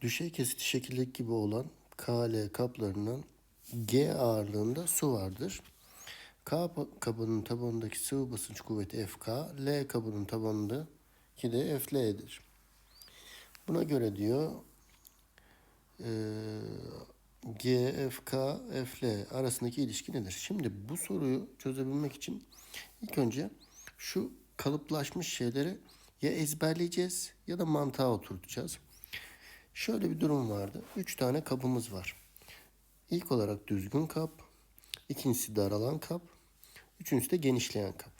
Düşey kesiti şekildeki gibi olan KL kaplarının G ağırlığında su vardır. K kabının tabanındaki sıvı basınç kuvveti FK, L kabının tabanındaki de FL'dir. Buna göre diyor eee GFK, FL arasındaki ilişki nedir? Şimdi bu soruyu çözebilmek için ilk önce şu kalıplaşmış şeyleri ya ezberleyeceğiz ya da mantığa oturtacağız. Şöyle bir durum vardı. Üç tane kabımız var. İlk olarak düzgün kap, ikincisi daralan kap, üçüncüsü de genişleyen kap.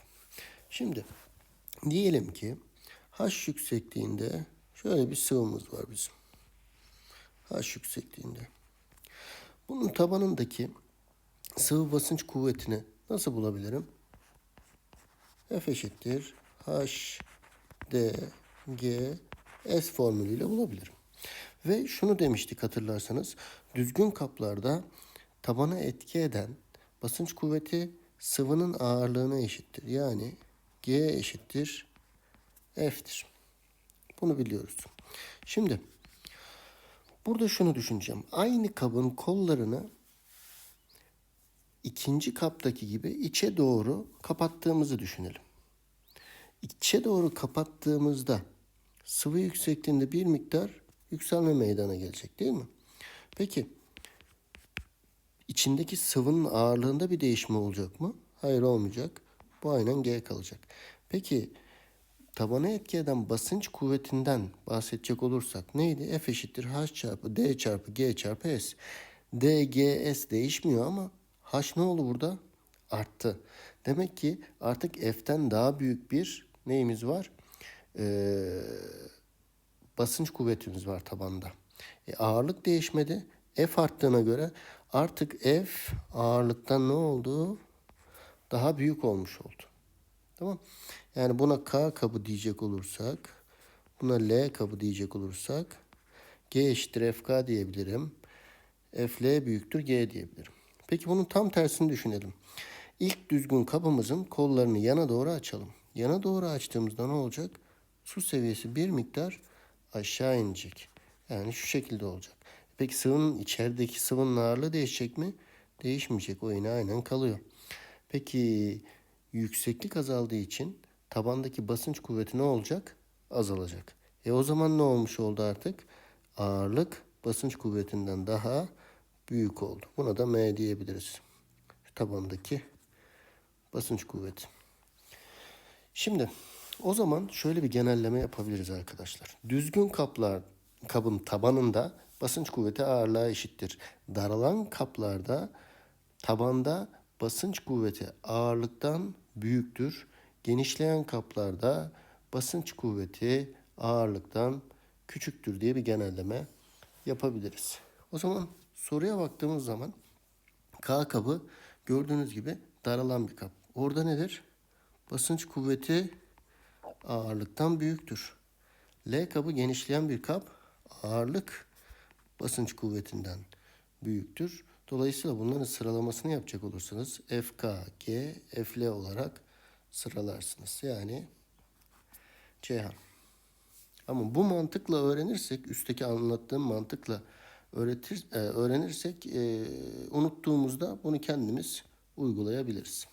Şimdi diyelim ki H yüksekliğinde şöyle bir sıvımız var bizim. H yüksekliğinde. Bunun tabanındaki sıvı basınç kuvvetini nasıl bulabilirim? F eşittir H D G S formülüyle bulabilirim. Ve şunu demiştik hatırlarsanız düzgün kaplarda tabana etki eden basınç kuvveti sıvının ağırlığına eşittir. Yani G eşittir F'tir. Bunu biliyoruz. Şimdi burada şunu düşüneceğim. Aynı kabın kollarını ikinci kaptaki gibi içe doğru kapattığımızı düşünelim. İçe doğru kapattığımızda sıvı yüksekliğinde bir miktar yükselme meydana gelecek değil mi? Peki içindeki sıvının ağırlığında bir değişme olacak mı? Hayır olmayacak. Bu aynen G kalacak. Peki tabana etki eden basınç kuvvetinden bahsedecek olursak neydi? F eşittir H çarpı D çarpı G çarpı S. D, G, S değişmiyor ama H ne oldu burada? Arttı. Demek ki artık F'ten daha büyük bir neyimiz var? Ee, basınç kuvvetimiz var tabanda. E, ağırlık değişmedi. F arttığına göre artık F ağırlıktan ne oldu? Daha büyük olmuş oldu. Tamam. Yani buna K kabı diyecek olursak, buna L kabı diyecek olursak G eşittir FK diyebilirim. FL büyüktür G diyebilirim. Peki bunun tam tersini düşünelim. İlk düzgün kabımızın kollarını yana doğru açalım. Yana doğru açtığımızda ne olacak? Su seviyesi bir miktar aşağı inecek. Yani şu şekilde olacak. Peki sıvının içerideki sıvının ağırlığı değişecek mi? Değişmeyecek. O yine aynen kalıyor. Peki yükseklik azaldığı için tabandaki basınç kuvveti ne olacak? Azalacak. E o zaman ne olmuş oldu artık? Ağırlık basınç kuvvetinden daha büyük oldu. Buna da M diyebiliriz. Şu tabandaki basınç kuvveti. Şimdi o zaman şöyle bir genelleme yapabiliriz arkadaşlar. Düzgün kaplar kabın tabanında basınç kuvveti ağırlığa eşittir. Daralan kaplarda tabanda basınç kuvveti ağırlıktan büyüktür. Genişleyen kaplarda basınç kuvveti ağırlıktan küçüktür diye bir genelleme yapabiliriz. O zaman soruya baktığımız zaman K kabı gördüğünüz gibi daralan bir kap. Orada nedir? Basınç kuvveti ağırlıktan büyüktür. L kabı genişleyen bir kap. Ağırlık basınç kuvvetinden büyüktür. Dolayısıyla bunların sıralamasını yapacak olursanız FK, G, FL olarak sıralarsınız. Yani Ceyhan. Ama bu mantıkla öğrenirsek, üstteki anlattığım mantıkla öğretir, e, öğrenirsek, e, unuttuğumuzda bunu kendimiz uygulayabiliriz.